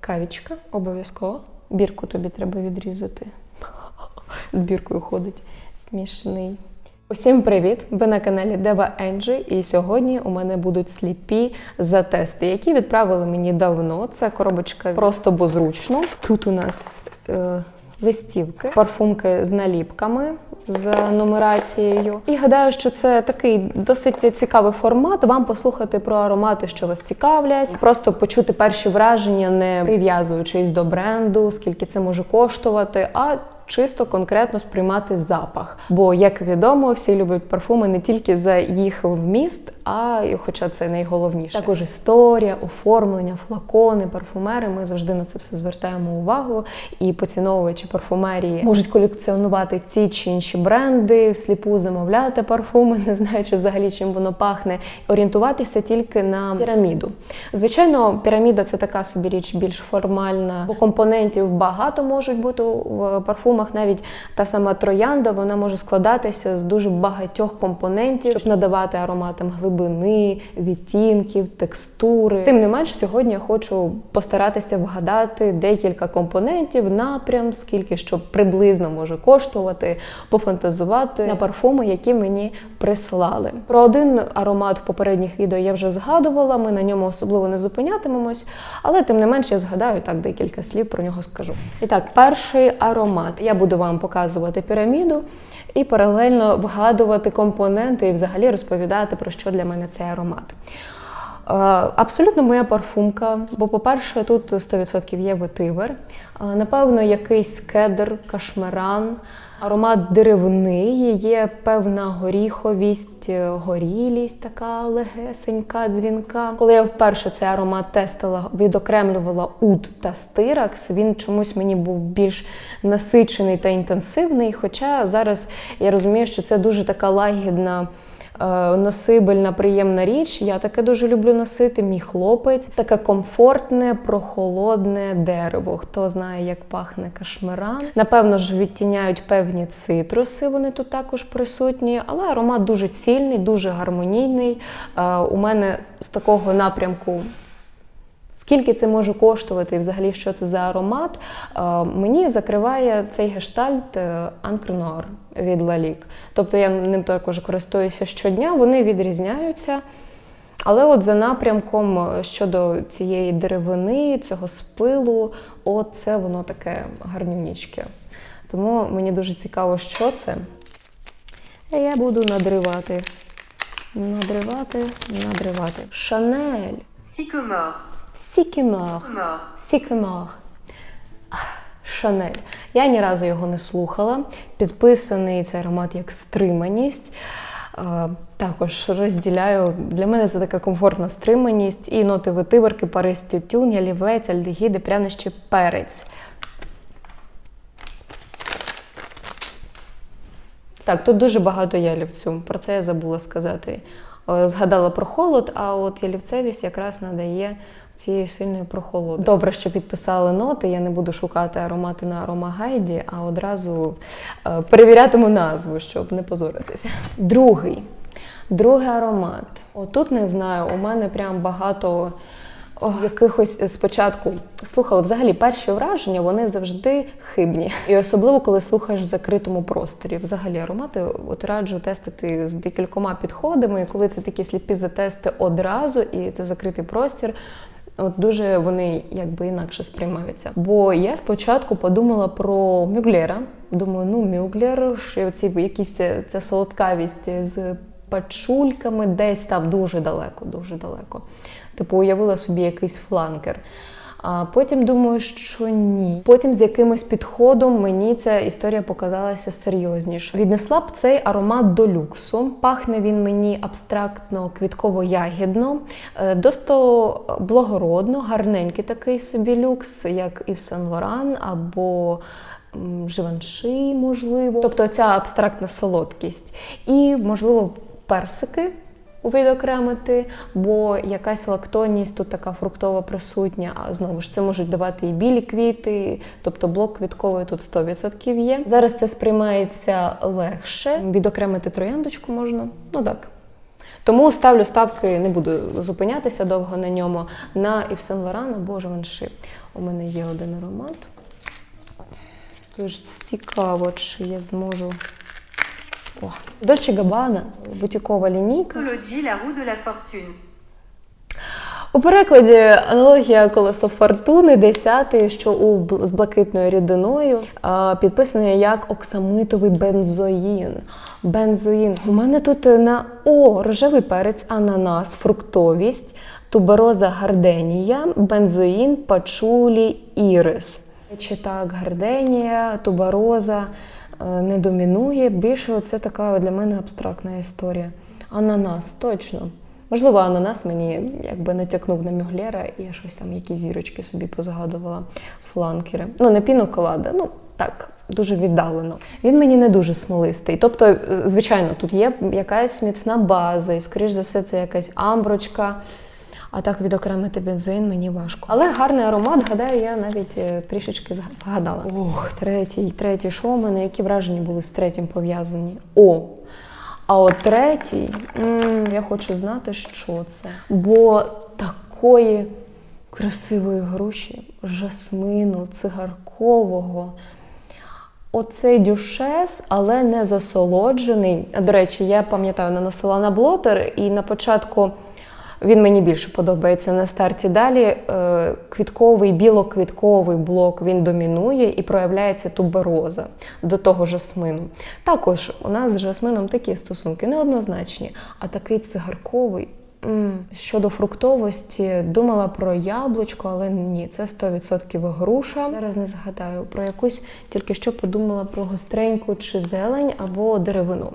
Кавічка, обов'язково. Бірку тобі треба відрізати. З біркою ходить. Смішний. Усім привіт! Ви на каналі Дева Енджі, і сьогодні у мене будуть сліпі за тести, які відправили мені давно. Це коробочка просто бо зручно. Тут у нас е, листівки, парфумки з наліпками. З нумерацією, і гадаю, що це такий досить цікавий формат. Вам послухати про аромати, що вас цікавлять, просто почути перші враження, не прив'язуючись до бренду, скільки це може коштувати, а чисто конкретно сприймати запах. Бо, як відомо, всі люблять парфуми не тільки за їх вміст, а хоча це найголовніше. Також історія, оформлення, флакони, парфумери. Ми завжди на це все звертаємо увагу. І поціновувачі парфумерії можуть колекціонувати ці чи інші бренди, всліпу замовляти парфуми, не знаючи взагалі, чим воно пахне, орієнтуватися тільки на піраміду. Звичайно, піраміда це така собі річ більш формальна, бо компонентів багато можуть бути в парфумах. Навіть та сама троянда вона може складатися з дуже багатьох компонентів, щоб надавати ароматам глибини, відтінків, текстури. Тим не менш, сьогодні я хочу постаратися вгадати декілька компонентів, напрям, скільки що приблизно може коштувати, пофантазувати на парфуми, які мені прислали. Про один аромат в попередніх відео я вже згадувала. Ми на ньому особливо не зупинятимемось, але тим не менш я згадаю так декілька слів про нього скажу. І так, перший аромат. Я буду вам показувати піраміду і паралельно вгадувати компоненти і взагалі розповідати про що для мене цей аромат. Е, Абсолютно моя парфумка, бо, по-перше, тут 100% є ветивер, Е, напевно, якийсь кедр, кашмеран, аромат деревний, є певна горіховість, е, горілість, така легесенька, дзвінка. Коли я вперше цей аромат тестила, відокремлювала уд та стиракс, він чомусь мені був більш насичений та інтенсивний. Хоча зараз я розумію, що це дуже така лагідна. Е, Носибельна, приємна річ. Я таке дуже люблю носити. Мій хлопець. Таке комфортне, прохолодне дерево. Хто знає, як пахне кашмиран. Напевно ж, відтіняють певні цитруси. Вони тут також присутні, але аромат дуже цільний, дуже гармонійний. Е, У мене з такого напрямку Скільки це може коштувати і взагалі що це за аромат? Е, Мені закриває цей гештальт Анкренор від Лалік. Тобто я ним також користуюся щодня, вони відрізняються. Але от за напрямком е, щодо цієї деревини, цього спилу, от це воно таке гарнюнічке. Тому мені дуже цікаво, що це. Я буду надривати. Надривати, надривати. Шанель. Sycomore. Сікімор. Sycomore. Шанель. Я ні разу його не слухала. Підписаний цей аромат як стриманість. Е, Також розділяю. Для мене це така комфортна стриманість. І ноти витиверки, паристі тюн, ялівець, альдегіди, прянощі, перець. Так, тут дуже багато ялівцю. Про це я забула сказати. Е, Згадала про холод, а от ялівцевість якраз надає цієї сильної прохолоди. Добре, що підписали ноти. Я не буду шукати аромати на аромагайді, а одразу е, перевірятиму назву, щоб не позоритися. Другий. Другий аромат. Отут не знаю, у мене прям багато. О, якихось спочатку слухала взагалі перші враження, вони завжди хибні. І особливо, коли слухаєш в закритому просторі. Взагалі аромати от раджу тестити з декількома підходами. І коли це такі сліпі затести одразу, і це закритий простір. От дуже вони якби інакше сприймаються. Бо я спочатку подумала про Мюглера. Думаю, ну Мюглер, що ці якісь це, це солодкавість з пачульками десь там дуже далеко, дуже далеко. Типу, уявила собі якийсь фланкер. А потім думаю, що ні. Потім з якимось підходом мені ця історія показалася серйозніше. Віднесла б цей аромат до люксу. Пахне він мені абстрактно квітково-ягідно, е, досто благородно, гарненький такий собі люкс, як і в Сен Лоран або Живанши, можливо. Тобто ця абстрактна солодкість. І, можливо, персики відокремити, бо якась лактонність тут така фруктова присутня. А знову ж це можуть давати і білі квіти, тобто блок квітковий тут 100% є. Зараз це сприймається легше. Відокремити трояндочку можна. Ну так. Тому ставлю ставки, не буду зупинятися довго на ньому. На Saint Laurent або Givenchy. У мене є один аромат. Тож цікаво, чи я зможу. О, Dolce Gabbana, бутікова лінійка. La roue de la fortune. У перекладі аналогія колесо фортуни, десятий, що у з блакитною рідиною а, підписаний як оксамитовий бензоїн. Бензоїн. У мене тут на О, рожевий перець, ананас, фруктовість, тубероза гарденія, бензоїн, пачулі, ірис. Чи так, гарденія, тубероза не домінує. Більше це така для мене абстрактна історія. Ананас, точно. Можливо, ананас мені якби натякнув на мюглєра, і я щось там, якісь зірочки собі позагадувала фланкери. Ну, не піноколада, ну так, дуже віддалено. Він мені не дуже смолистий. Тобто, е, звичайно, тут є якась міцна база, і, скоріш за все, це якась амброчка. А так відокремити бензин мені важко. Але гарний аромат, гадаю, я навіть е, трішечки згадала. Ох, третій, третій, що у мене? Які враження були з третім пов'язані? О! А от третій, м, я хочу знати, що це. Бо такої красивої груші, жасмину, цигаркового. Оцей дюшес, але не засолоджений. До речі, я пам'ятаю, наносила на блотер, і на початку він мені більше подобається на старті. Далі е, квітковий, білоквітковий блок він домінує і проявляється тубероза до того жасмину. Також у нас з жасмином такі стосунки неоднозначні, а такий цигарковий. Щодо фруктовості, думала про яблучко, але ні, це 100% груша. Зараз не згадаю про якусь, тільки що подумала про гостреньку чи зелень або деревину.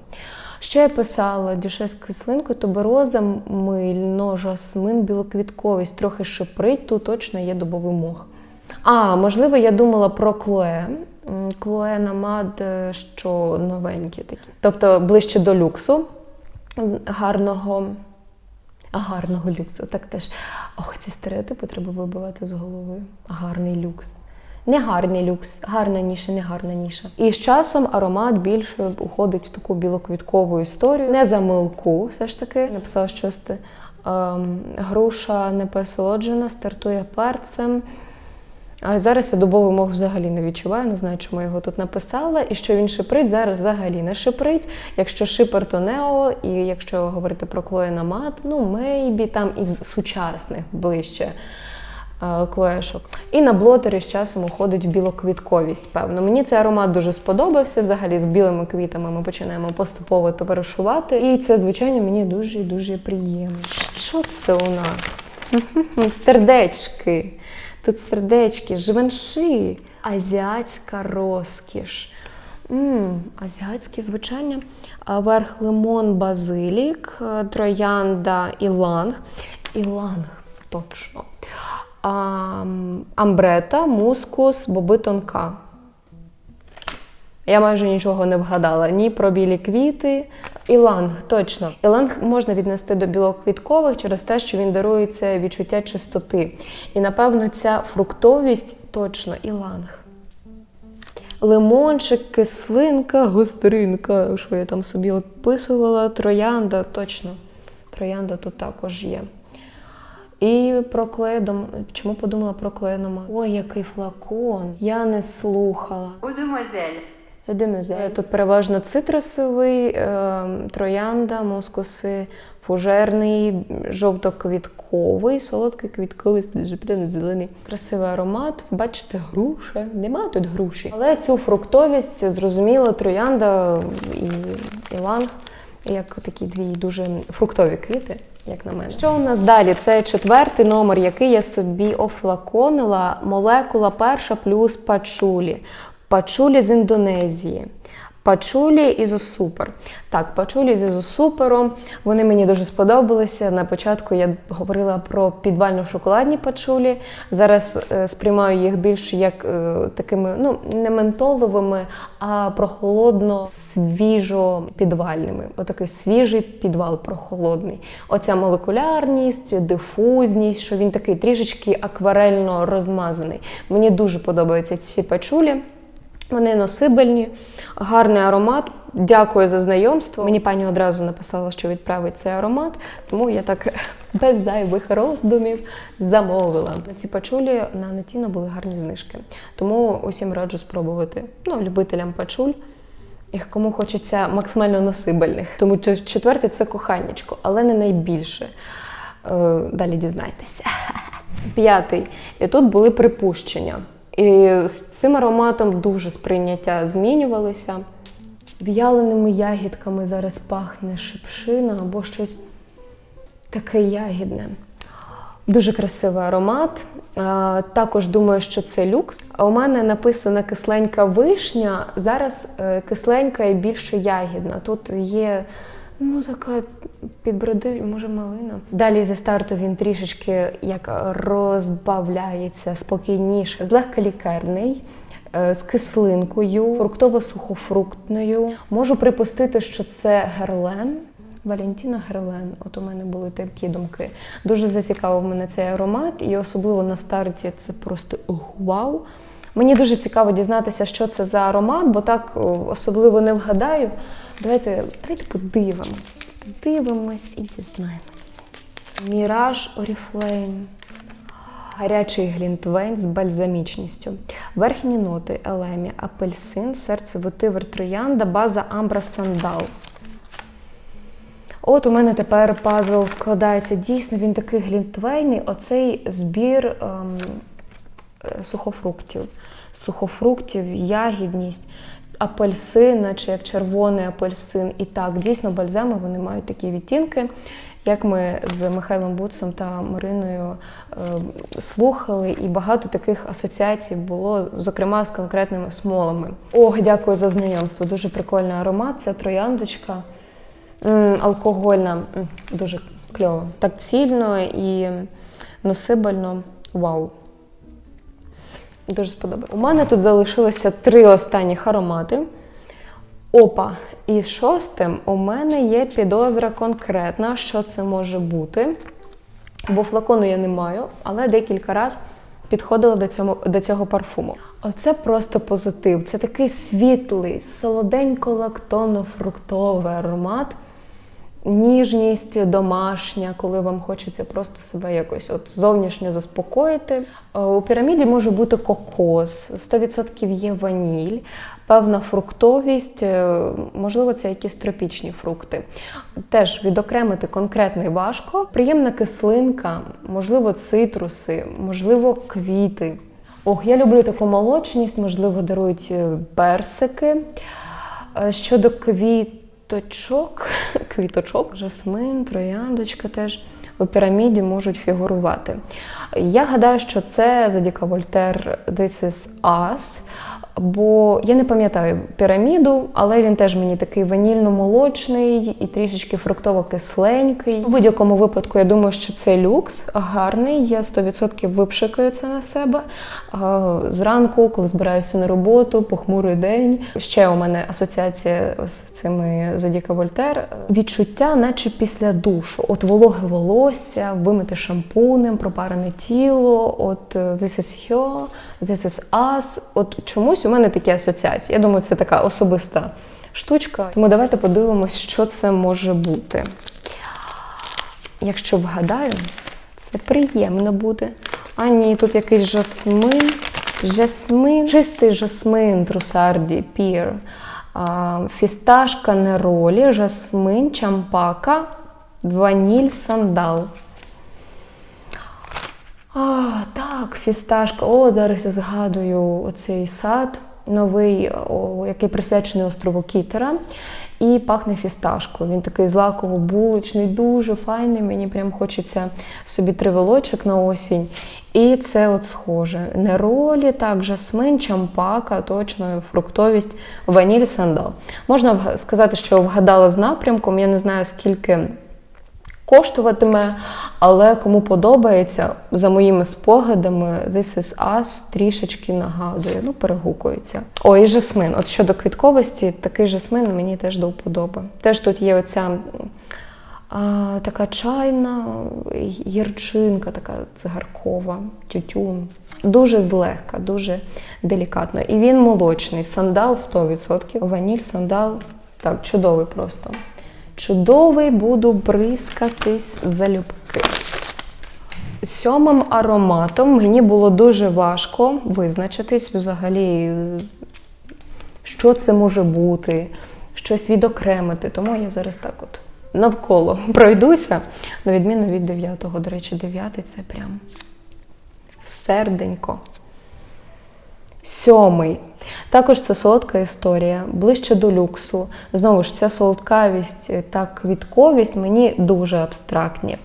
Що я писала? Дюшес кислинку, тубероза, мильно, жасмин, білоквітковість, трохи шиприть, тут точно є дубовий мох. А, можливо, я думала про клое. Клое намад, е, що новенькі такі. Тобто ближче до люксу гарного. Гарного люксу, так теж. Ох, ці стереотипи треба вибивати з голови. Гарний люкс. Не гарний люкс, гарна ніша, не гарна ніша. І з часом аромат більше уходить в таку білоквіткову історію. Не за милку, все ж таки. Написала щось ти. Ем, груша не пересолоджена, стартує перцем. А зараз я дубовий мох взагалі не відчуваю, не знаю, чому я його тут написала. І що він шиприть, зараз взагалі не шиприть. Якщо шипер, то нео, і якщо говорити про Клоєна Мат, ну мейбі там із сучасних ближче е, клоешок. І на блотері з часом уходить білоквітковість, певно. Мені цей аромат дуже сподобався. Взагалі з білими квітами ми починаємо поступово товаришувати. І це, звичайно, мені дуже і дуже приємно. Що це у нас? Сердечки. Тут сердечки, живенши, азіатська розкіш. м азіатське звучання. А Верх лимон, базилік, е, троянда, іланг. Іланг, точно. Амбрета, мускус, боби тонка. Я майже нічого не вгадала. Ні про білі квіти. Іланг, точно. Іланг можна віднести до білоквіткових через те, що він дарує це відчуття чистоти. І напевно ця фруктовість точно іланг. Лимончик, кислинка, гостринка. Що я там собі описувала? Троянда, точно. Троянда тут також є. І про клеєдом. Чому подумала про клеєнома? Ой, який флакон. Я не слухала. Demoiselle. Демюзе. Тут переважно цитрусовий, е, троянда, мускуси, фужерний, жовто-квітковий, солодкий квітковий, жовтий зелений. Красивий аромат. Бачите, груша. Нема тут груші. Але цю фруктовість зрозуміло, троянда і іланг, як такі дві дуже фруктові квіти. Як на мене, що у нас далі? Це четвертий номер, який я собі офлаконила. Молекула перша плюс пачулі. Пачулі з Індонезії. Пачулі ізосупер. Так, пачулі з ізосупером. Вони мені дуже сподобалися. На початку я говорила про підвально-шоколадні пачулі. Зараз е, сприймаю їх більше як е, такими, ну, не ментоловими, а прохолодно свіжо підвальними. Отакий свіжий підвал прохолодний. Оця молекулярність, дифузність, що він такий трішечки акварельно розмазаний. Мені дуже подобаються ці пачулі. Вони носибельні, гарний аромат. Дякую за знайомство. Мені пані одразу написала, що відправить цей аромат, тому я так без зайвих роздумів замовила. На ці пачулі на Нетіно були гарні знижки. Тому усім раджу спробувати. Ну, любителям пачуль. І кому хочеться максимально носибельних. Тому чет- четвертий це коханнячко, але не найбільше. Е, Далі дізнайтеся. П'ятий. І тут були припущення. І з цим ароматом дуже сприйняття змінювалося. В'яленими ягідками зараз пахне шипшина або щось таке ягідне. Дуже красивий аромат. Також думаю, що це люкс. У мене написана кисленька вишня. Зараз е, кисленька і більше ягідна. Тут є ну така підброди, може малина. Далі зі старту він трішечки як розбавляється спокійніше, злегка лікерний. е, З кислинкою, фруктово-сухофруктною. Можу припустити, що це герлен. Валентіна Герлен, от у мене були такі думки. Дуже зацікавив мене цей аромат, і особливо на старті це просто вау. Мені дуже цікаво дізнатися, що це за аромат, бо так особливо не вгадаю. Давайте, давайте подивимось. Подивимось і дізнаємось. Міраж Oriflame. Гарячий глінтвейн з бальзамічністю. Верхні ноти елемі, апельсин, серце ветивер троянда, база амбра сандал. От у мене тепер пазл складається. Дійсно, він такий глінтвейний. Оцей збір ем, е, сухофруктів. Сухофруктів, ягідність, апельсин, наче як червоний апельсин. І так, дійсно, бальзами вони мають такі відтінки. Як ми з Михайлом Буцом та Мариною е, слухали, і багато таких асоціацій було, зокрема з конкретними смолами. Ох, дякую за знайомство. Дуже прикольний аромат. Це трояндочка. М, алкогольна, м, дуже кльово. Так цільно і носибельно. Вау. Дуже сподобалось. У мене тут залишилося три останніх аромати. Опа, і шостим у мене є підозра конкретна, що це може бути. Бо флакону я не маю, але декілька разів підходила до цього, до цього парфуму. Оце просто позитив. Це такий світлий, солоденько-лактонно-фруктовий аромат. Ніжність домашня, коли вам хочеться просто себе якось от зовнішньо заспокоїти. Е, У піраміді може бути кокос, 100% є ваніль, певна фруктовість, е, можливо, це якісь тропічні фрукти. Теж відокремити конкретний важко. Приємна кислинка, можливо, цитруси, можливо, квіти. Ох, я люблю таку молочність, можливо, дарують е, персики. Щодо квіточок, квіточок, жасмин, трояндочка теж у піраміді можуть фігурувати. Я гадаю, що це Задіка Вольтер This is Us, бо я не пам'ятаю піраміду, але він теж мені такий ванільно-молочний і трішечки фруктово-кисленький. У будь-якому випадку я думаю, що це люкс гарний. Я 100% випшикаю це на себе. Зранку, коли збираюся на роботу, похмурий день. Ще у мене асоціація з цими Задіка Вольтер. Відчуття, наче після душу. От вологе волосся, вимите шампунем, пропарене тіло. От this is this is us. От чомусь у мене такі асоціації. Я думаю, це така особиста штучка. Тому давайте подивимось, що це може бути. Якщо вгадаю, це приємно буде. А ні, тут якийсь жасмин. Жасмин, чистий жасмин, трусарді, пір. Фісташка неролі, жасмин, чампака, ваніль, сандал. А, так, фісташка. О, зараз я згадую оцей сад новий, о, який присвячений острову Кітера. І пахне фісташкою. Він такий злаково-булочний, дуже файний. Мені прям хочеться собі тривелочок на осінь. І це от схоже. Неролі, так, жасмин, чампака, точно, фруктовість, ваніль, сандал. Можна сказати, що вгадала з напрямком. Я не знаю, скільки коштуватиме, але кому подобається, за моїми спогадами, This is Us трішечки нагадує, ну, перегукується. О, і жасмин. От щодо квітковості, такий жасмин мені теж до вподоби. Теж тут є оця а, така чайна гірчинка, така цигаркова, тютюн. Дуже злегка, дуже делікатно. І він молочний. Сандал 100%. Ваніль, сандал. Так, чудовий просто. Чудовий буду бризкатись залюбки. Сьомим ароматом мені було дуже важко визначитись взагалі, що це може бути, щось відокремити. Тому я зараз так от навколо пройдуся, на відміну від дев'ятого. До речі, дев'ятий це прям серденько. Сьомий. Також це солодка історія, ближче до люксу. Знову ж, ця солодкавість та квітковість мені дуже абстрактні.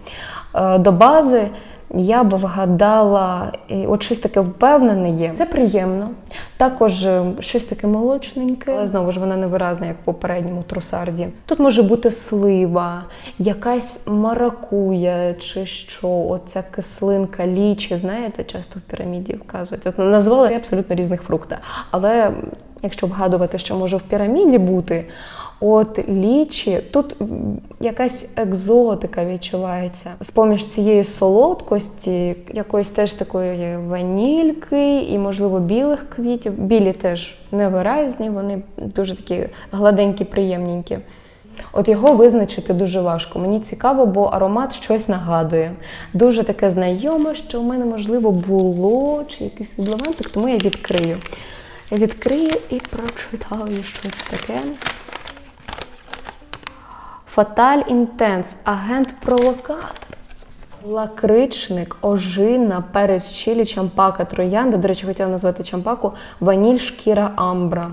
Е, До бази я б вгадала, от щось таке впевнене є. Це приємно. Також е, щось таке молочненьке, але знову ж вона не виразна, як в попередньому трусарді. Тут може бути слива, якась маракуя чи що, оця кислинка, лічі, знаєте, часто в піраміді вказують. От назвали абсолютно різних фрукта. Але якщо вгадувати, що може в піраміді бути, От лічі, тут якась екзотика відчувається. З-поміж цієї солодкості, якоїсь теж такої ванільки і, можливо, білих квітів. Білі теж невиразні, вони дуже такі гладенькі, приємненькі. От його визначити дуже важко. Мені цікаво, бо аромат щось нагадує. Дуже таке знайоме, що у мене, можливо, було чи якийсь відливантик, тому я відкрию. Відкрию і прочитаю щось таке. Фаталь інтенс, агент-провокатор. Лакричник, ожина, перець чилі, чампака, троянда. До речі, хотіла назвати чампаку ваніль, шкіра амбра.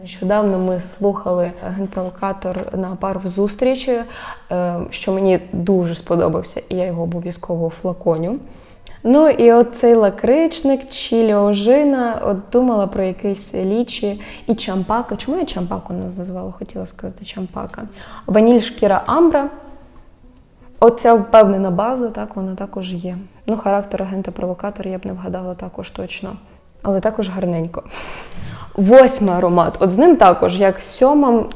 Нещодавно ми слухали агент-провокатор на пару зустрічі, е, що мені дуже сподобався, і я його обов'язково флаконю. Ну і от цей лакричник, чілі ожина, от думала про якийсь лічі і чампака. Чому я чампаку назвала? Хотіла сказати чампака. Ваніль шкіра амбра. Оця впевнена база, так, вона також є. Ну, характер агента-провокатора я б не вгадала також точно. Але також гарненько. Восьмий аромат. От з ним також, як сьомим,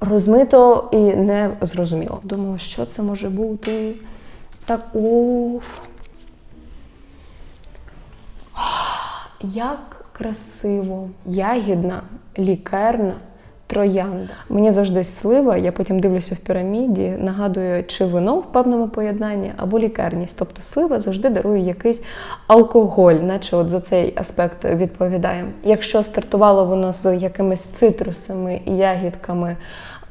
розмито і не зрозуміло. Думала, що це може бути. Так, уф. Як красиво, ягідна, лікерна, троянда. Мені завжди слива, я потім дивлюся в піраміді, нагадує, чи вино в певному поєднанні або лікерність. Тобто слива завжди дарує якийсь алкоголь, наче от за цей аспект відповідає. Якщо стартувало воно з якимись цитрусами і ягідками,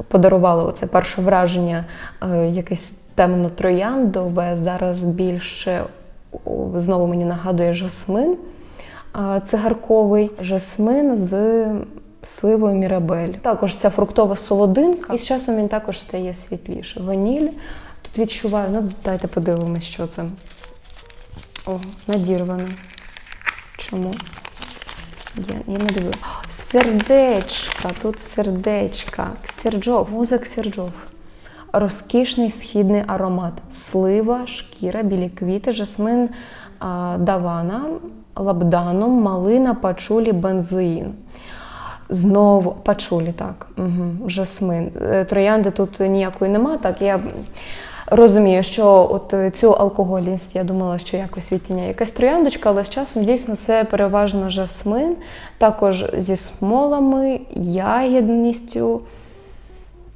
подарувало це перше враження, е, якесь темно трояндове, зараз більше знову мені нагадує жасмин цигарковий, жасмин з сливою мірабель. Також ця фруктова солодинка, і з часом він також стає світліше. Ваніль. Тут відчуваю, ну дайте подивимось, що це. О, надірвано. Чому? Я, я не дивлюся. Сердечка, тут сердечка. Ксерджов, музик ксерджов. Розкішний східний аромат. Слива, шкіра, білі квіти, жасмин давана, лабданум, малина, пачулі, бензоїн. Знову пачулі, так. Угу, жасмин. Е, Троянди тут ніякої нема. Так, я розумію, що от е, цю алкогольність я думала, що якось відтіняє якась трояндочка, але з часом дійсно це переважно жасмин, також зі смолами, ягідністю.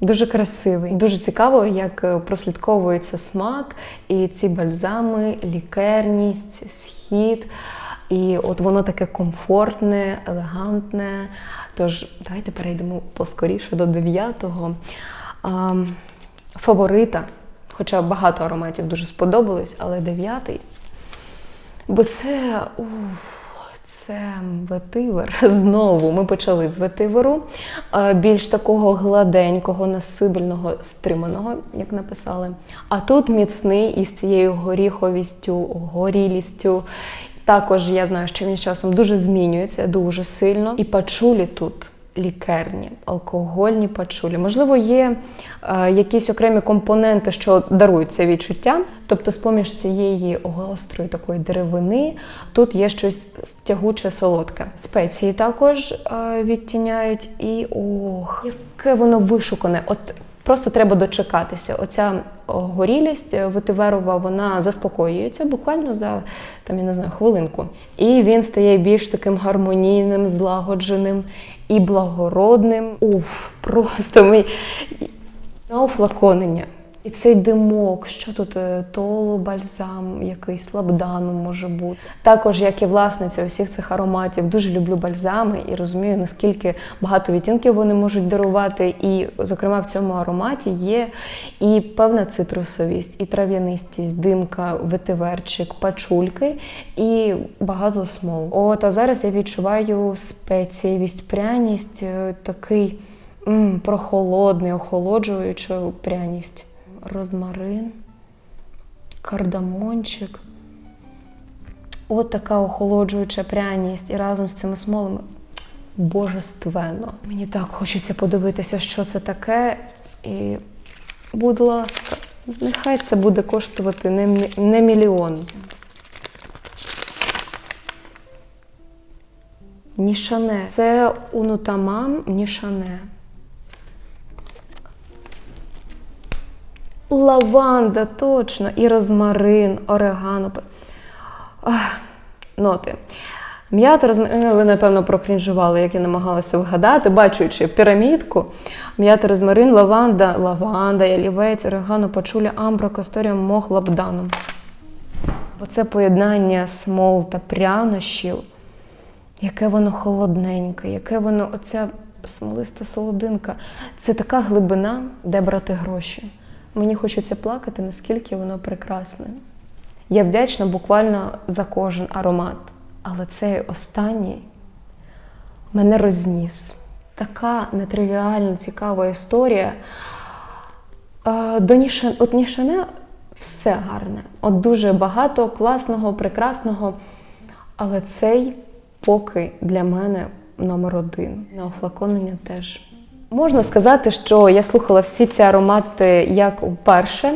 Дуже красивий. Дуже цікаво, як е, прослідковується смак і ці бальзами, лікерність, схід. І от воно таке комфортне, елегантне. Тож давайте перейдемо поскоріше до дев'ятого. Фаворита, хоча багато ароматів дуже сподобались, але дев'ятий. Бо це. уф, це ветивер. Знову ми почали з ветиверу, е, більш такого гладенького, насибельного, стриманого, як написали. А тут міцний із цією горіховістю, горілістю. Також я знаю, що він з часом дуже змінюється, дуже сильно. І пачулі тут лікерні, алкогольні пачулі. Можливо, є е, якісь окремі компоненти, що дарують це відчуття. Тобто, з-поміж цієї гострої такої деревини, тут є щось тягуче солодке. Спеції також е, відтіняють, і ох, яке воно вишукане. От Просто треба дочекатися. Оця горілість витиверова, ветиверова, вона заспокоюється буквально за там, я не знаю, хвилинку. І він стає більш таким гармонійним, злагодженим і благородним. Уф, просто ми на офлаконення. І цей димок, що тут е, толу, бальзам, якийсь лабдану може бути. Також, як і власниця усіх цих ароматів, дуже люблю бальзами і розумію, наскільки багато відтінків вони можуть дарувати. І, зокрема, в цьому ароматі є і певна цитрусовість, і трав'янистість, димка, ветиверчик, пачульки і багато смол. От а зараз я відчуваю спецієвість, пряність, е, такий м, прохолодний, охолоджуючу пряність. Розмарин, кардамончик. От така охолоджуюча пряність. І разом з цими смолами божественно. Мені так хочеться подивитися, що це таке. І, будь ласка, нехай це буде коштувати не, не мільйон. Нішане. Це унутамам нішане. Лаванда, точно, і розмарин, орегано. Ноти. М'ята розмарин, ну, ви, напевно, прокрінжували, як я намагалася вгадати, бачучи пірамідку. М'ята розмарин, лаванда, лаванда, ялівець, орегано, пачуля, амбра, касторія, мох, лабданом. Оце поєднання смол та прянощів, яке воно холодненьке, яке воно, оця смолиста солодинка. Це така глибина, де брати гроші. Мені хочеться плакати, наскільки воно прекрасне. Я вдячна буквально за кожен аромат, але цей останній мене розніс. Така нетривіальна, цікава історія. Е, До Ніша... От Нішане все гарне. От дуже багато класного, прекрасного. Але цей поки для мене номер один. На офлаконення теж. Можна сказати, що я слухала всі ці аромати як вперше,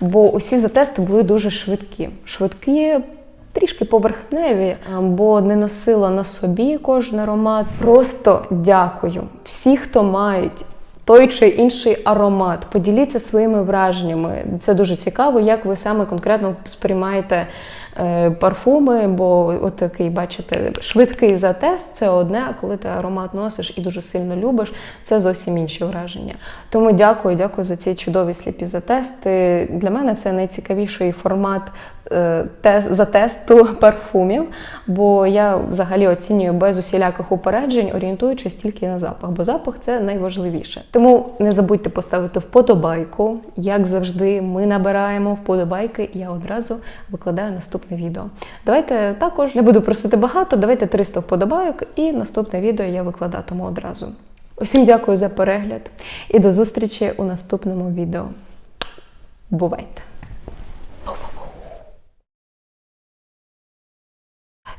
бо усі затести були дуже швидкі. Швидкі, трішки поверхневі, а, бо не носила на собі кожен аромат. Просто дякую всі, хто мають. Той чи інший аромат, поділіться своїми враженнями. Це дуже цікаво, як ви саме конкретно сприймаєте е, парфуми, бо от такий, бачите, швидкий затест це одне, а коли ти аромат носиш і дуже сильно любиш, це зовсім інші враження. Тому дякую, дякую за ці чудові сліпі затести. Для мене це найцікавіший формат е, те, затесту парфумів, бо я взагалі оцінюю без усіляких упереджень, орієнтуючись тільки на запах, бо запах це найважливіше. Тому не забудьте поставити вподобайку. Як завжди, ми набираємо вподобайки, і я одразу викладаю наступне відео. Давайте також не буду просити багато, давайте 300 вподобайок, і наступне відео я викладатиму одразу. Усім дякую за перегляд і до зустрічі у наступному відео. Бувайте!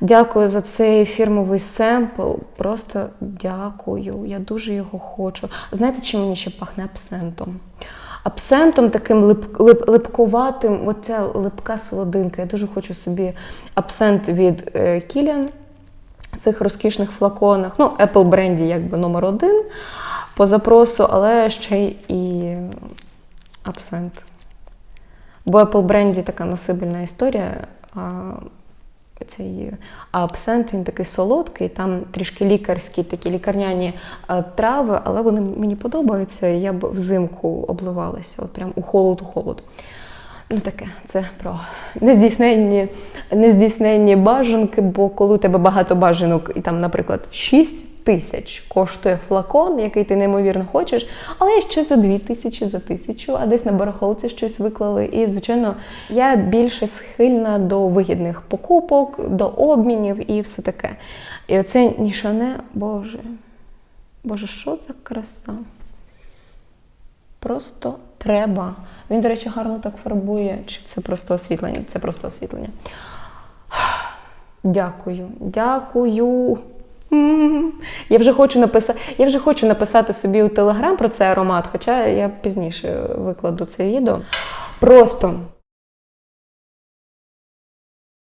Дякую за цей фірмовий семпл. Просто дякую. Я дуже його хочу. Знаєте, чим мені ще пахне абсентом? Абсентом таким лип, лип, липковатим, оця липка солодинка. Я дуже хочу собі абсент від е, в цих розкішних флаконах. Ну, Apple бренді якби номер один по запросу, але ще і абсент. Бо Apple бренді така носибельна історія. А цей а абсент він такий солодкий, там трішки лікарські, такі лікарняні е, трави, але вони мені подобаються. Я б взимку обливалася, от прям у холод, у холод. Ну таке, це про нездійсненні, нездійсненні бажанки, бо коли у тебе багато бажанок, і там, наприклад, 6 тисяч коштує флакон, який ти неймовірно хочеш, але ще за 2 тисячі, за тисячу, а десь на барахолці щось виклали. І, звичайно, я більше схильна до вигідних покупок, до обмінів і все таке. І оце нішане, Боже, Боже, що за краса? Просто треба. Він, до речі, гарно так фарбує. Чи це просто освітлення? Це просто освітлення. Дякую, дякую. Я вже хочу написати, я вже хочу написати собі у телеграм про цей аромат, хоча я пізніше викладу це відео. Просто